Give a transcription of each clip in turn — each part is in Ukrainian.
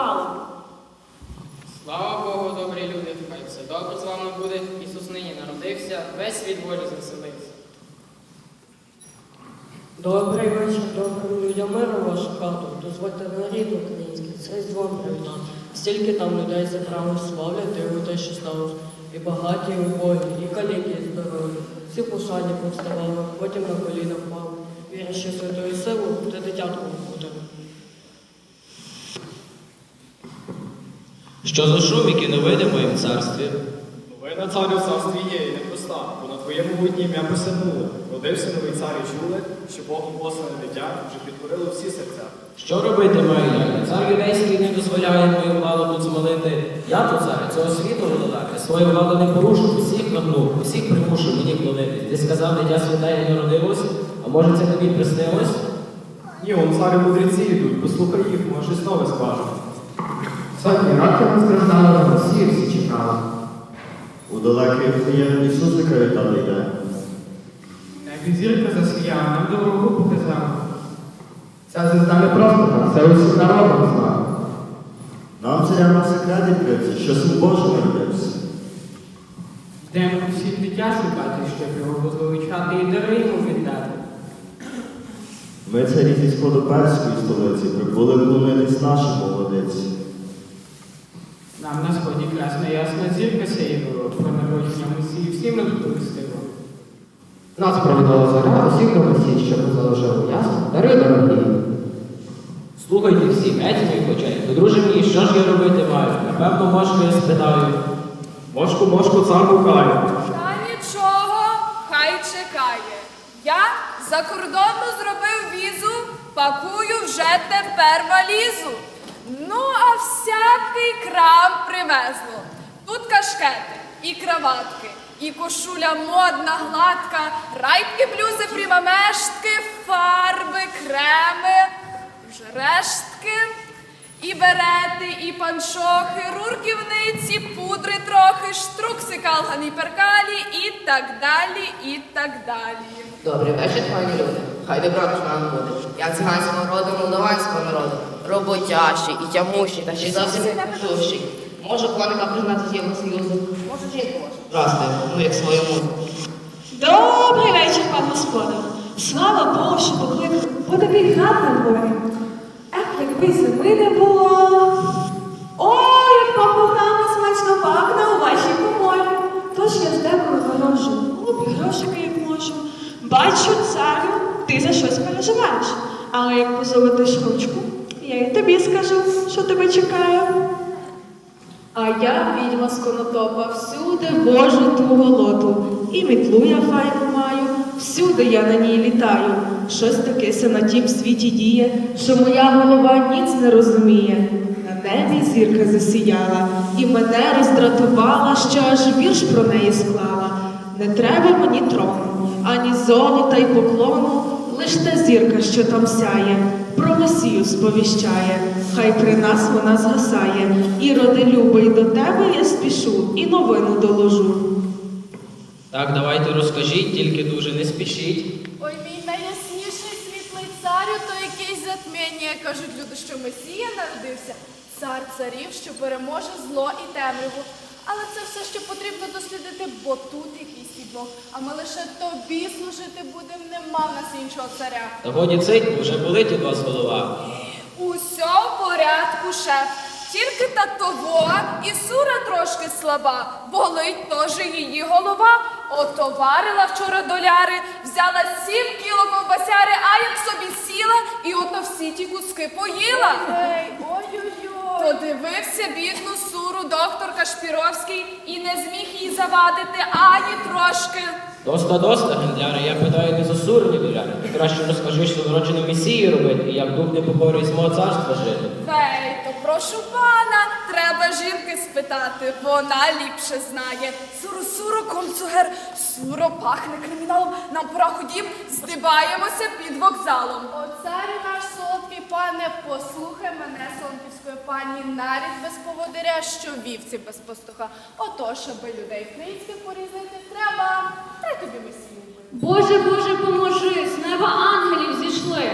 похвала. Слава Богу, добрі люди, хай все добре з вами буде. Ісус нині народився, весь світ Божий заселився. Добрий вечір, добрим людям миру вашу хату. Дозвольте на рід український, це з вами. Стільки там людей забрали, славля, диву те, що сталося. І багаті, і убогі, і каліки, і здорові. Всі посаді повставали, потім на коліна впали. Віриш, що святою силу, ти дитятку буде. Що за шум, який новини в моїм царстві? Новина царю в царстві є і непроста, бо на твоє могутнє ім'я посягнуло. Родився новий цар і чули, що Богом послане дитя вже підкорило всі серця. Що робити маю я? Цар юдейський не дозволяє мою владу тут змолити. Я то цар цього світу володаря. Свою владу не порушу, усіх нагну, усіх примушу мені клонитись. Ти сказав, дитя святе і народилось, а може це тобі приснилось? Ні, он царі мудреці йдуть, послухай їх, може нове скаже. Сотні років на Росію, всі чекали. У далекий Вифлеєм Ісусика вітали йде. Як зірка засіяла, нам дорогу показала. Ця звезда не просто нам, це усім народом знав. Нам царям на секрет відкрився, що син Божий народився. Йдемо всі дитя шукати, щоб його возвеличати і дари йому віддати. Ми царі зі сходу перської столиці прибули клонитись нашому владиці. Нам на сході красна ясна зірка сяїла, про народження Месії всім нам повістило. Нас проводила зоря, усіх до Месії, що ми заложили ясно. Дари дорогі. Слухайте всі, геть моїх очей. Подружи мені, що ж я робити маю? Напевно, мошку я спитаю. Мошку, мошку, цар гукає. Та нічого, хай чекає. Я закордонно зробив візу, пакую вже тепер валізу. А всякий крам привезло. Тут кашкети і краватки, і кошуля модна, гладка, райки, блюзи, прямамештки, фарби, креми, вже рештки. І берети, і панчохи, рурківниці, пудри трохи, штрукси, калгані, перкалі і так далі, і так далі. Добрий вечір, пані люди. Хай добра ж нам буде. Я циганського роду, молдаванського народу. Роботящий і тямущий, та ще й зовсім не. Можу коника пригнати з Євросоюзу. Може, жінку. Здрасте, ну як своєму. Добрий вечір, пан господар. Слава Богу, що покликав. Бо такий гарний горі. Ех, якби зими не було. Ой, як вам погано смачно пахне у вашій коморі. Тож я з декою ворожу, обі грошики, як можу. Бачу, царю, ти за щось переживаєш. Але як позолотиш ручку, я й тобі скажу, що тебе чекає. А я відьма з конотопа, всюди Божу ту голоту, і мітлу я файну маю, всюди я на ній літаю. Щось таке се на тім світі діє, що моя голова ніц не розуміє. На небі зірка засіяла, і мене роздратувала, що аж вірш про неї склала. Не треба мені трону, ані золота й поклону, лиш та зірка, що там сяє, про Месію сповіщає, хай при нас вона згасає, і роди любий до тебе я спішу, і новину доложу. Так, давайте розкажіть, тільки дуже не спішіть. Ой, мій найясніший світлий царю, то якесь затміння. Кажуть люди, що Месія народився, цар царів, що переможе зло і темряву. Але це все, що потрібно дослідити, бо тут якийсь підвох. А ми лише тобі служити будемо, нема в нас іншого царя. Та годі цить, вже болить у вас голова. Усьо в порядку, шеф. Тільки та того і сура трошки слаба, болить теж її голова. Отоварила вчора доляри, взяла сім кіло ковбасяри, а як собі сіла, і ото всі ті куски поїла. Ой, ой-ой-ой. Подивився бідну суру доктор Кашпіровський і не зміг їй завадити ані трошки. Доста, доста, гендляре, я питаю не за суру, гендляре. Ти краще розкажи, що народжену місії робити, і як дух не поборює з мого царства жити. Фей, то прошу пана, треба жінки спитати, вона ліпше знає. Суро, суро, комцугер, суро пахне криміналом. Нам пора ходім, здибаємося під вокзалом. О, царю наш солодкий пане, послухай мене, солонківської пані, навіть без поводиря, що вівці без пастуха. Ото, щоби людей українських порізнити, треба. Дай тобі месію. Боже, Боже, поможи, з неба ангелів зійшли.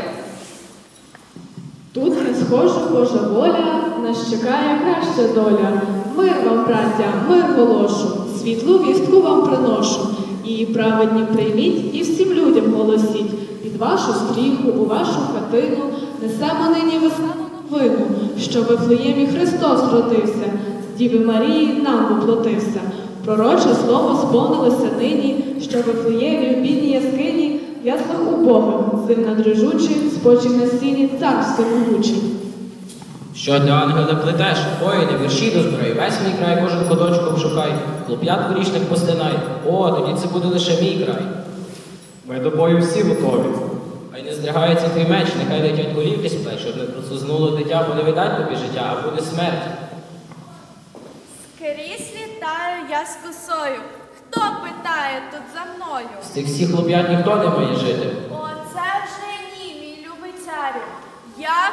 Тут не схожа Божа воля, нас чекає краща доля. Мир вам, браття, мир голошу, світлу вістку вам приношу. Її праведні прийміть і всім людям голосіть. Під вашу стріху, у вашу хатину несемо нині весняну новину, що в Вифлеємі Христос родився, з Діви Марії нам воплотився. Пророче слово сповнилося нині, що в Вифлеємі в бідній яскині в яслах убогих, зимна дрижучий, спочив на сіні цар всемогучий. Що для ангела плетеш? Воїни, вірші дозбирай, весь мій край кожен куточком шукай, хлоп'ят порічних постинай. О, тоді це буде лише мій край. Ми до бою всі готові. Хай не здригається твій меч, нехай летять голівки з плеч, щоб не процузнуло дитя, бо не видать тобі життя, а буде смерть. Скрізь літаю я з косою. Хто питає тут за мною? З цих всіх хлоп'ят ніхто не має жити. Оце вже ні, мій любий царю. Я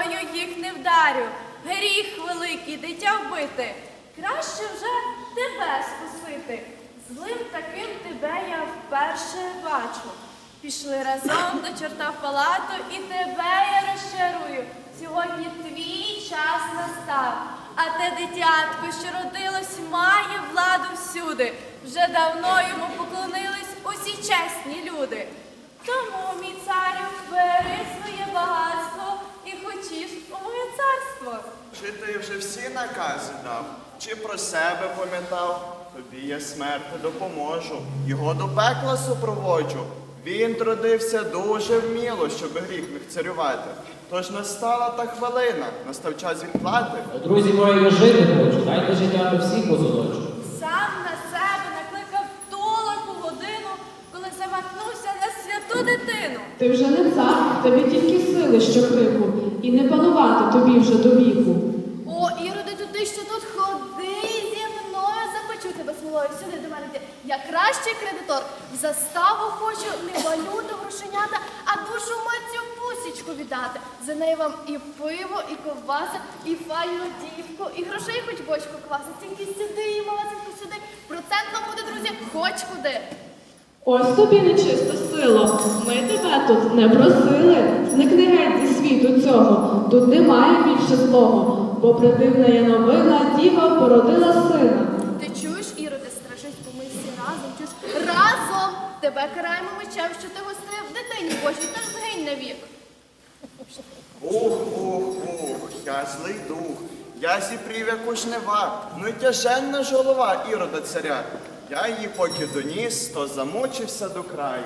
косою їх не вдарю. Гріх великий, дитя вбити. Краще вже тебе спасити. Злим таким тебе я вперше бачу. Пішли разом до чорта в палату, і тебе я розчарую. Сьогодні твій час настав. А те дитятко, що родилось, має владу всюди. Вже давно йому поклонились усі чесні люди. Тому, мій царю, бери своє багатство і хочеш у моє царство. Чи ти вже всі накази дав, чи про себе пам'ятав? Тобі я смерти допоможу, його до пекла супроводжу. Він трудився дуже вміло, щоб гріх міг царювати. Тож настала та хвилина, настав час відплати. Друзі мої, я жити хочу, дайте життя до всіх позолочу. Ти вже не цар, тебе тільки сили, що крику, і не панувати тобі вже до віку. О, Іроди, ти що тут ходи зі мною, запечу тебе смолою. Сюди до мене йди. Я кращий кредитор. В заставу хочу не валюту грошенята, а душу мацю пусічку віддати. За неї вам і пиво, і ковбаса, і файну дівку, і грошей хоч бочку кваса. Тільки сюди, і малесенько сюди. Процент вам буде, друзі, хоч куди. Ось тобі нечиста сила. Ми тебе тут не просили. Зникни геть зі світу цього. Тут немає більше злого, бо придивна є новина, діва породила сина. Ти чуєш, Іроде, стражить, бо ми всі разом чуєш. Разом тебе караємо мечем, що ти гостив дитині Божій, та згинь навік. Ух, ух, ух, я злий дух, я зіпрів яку жнива, ну й тяженна ж голова ірода царя. Я її поки доніс, то замучився до краю.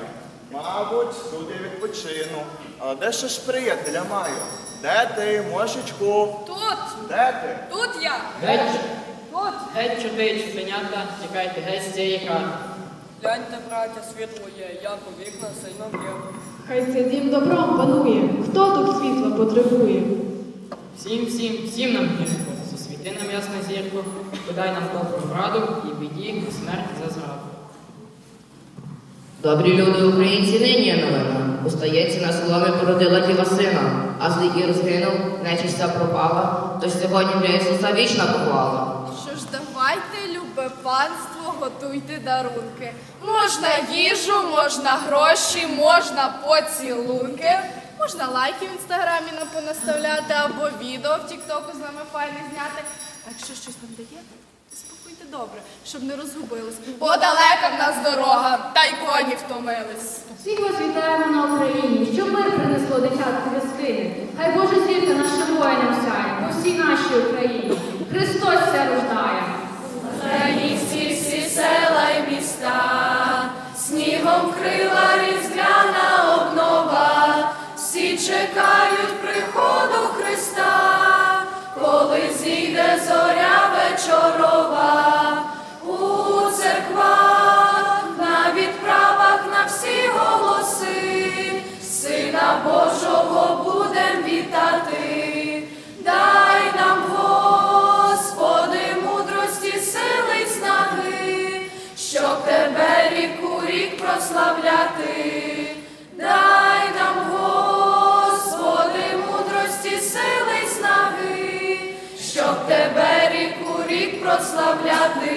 Мабуть, тут я відпочину. Але де ще ж приятеля маю? Де ти, мошечку? Тут, Де ти? тут я. Геть, тут. Геть чорти, чортенята, тікайте геть з цієї хати. Гляньте, браття, світло є, як у вікна сильно б'є. Хай цей дім добром панує. Хто тут світла потребує? Всім, всім, всім нам гірко. Засвіти нам ясне зірко, подай нам добру раду і біді смерть за зраду. Добрі люди українці нині є новина. Устається на соломі породила діва сина, а злий ір згинув, нечисть вся пропала, тож сьогодні для Ісуса вічна поклала. Що ж, давайте, любе панство, готуйте дарунки. Можна їжу, можна гроші, можна поцілунки. Можна лайки в інстаграмі нам понаставляти або відео в Тіктоку з нами файне зняти. А якщо щось нам даєте, спокійте добре, щоб не розгубились. Бо далека в нас дорога, та й коні втомились. Всіх вас вітаємо на Україні, щоб мир принесло дитятку без спини. Хай Божа зірка нашим воїнам сяє по всій нашій Україні. Христос ся рождає. Божого будем вітати, дай нам, Господи, мудрості, сили й снаги, щоб тебе рік у рік прославляти, дай нам, Господи, мудрості, сили й снаги, щоб тебе рік у рік прославляти.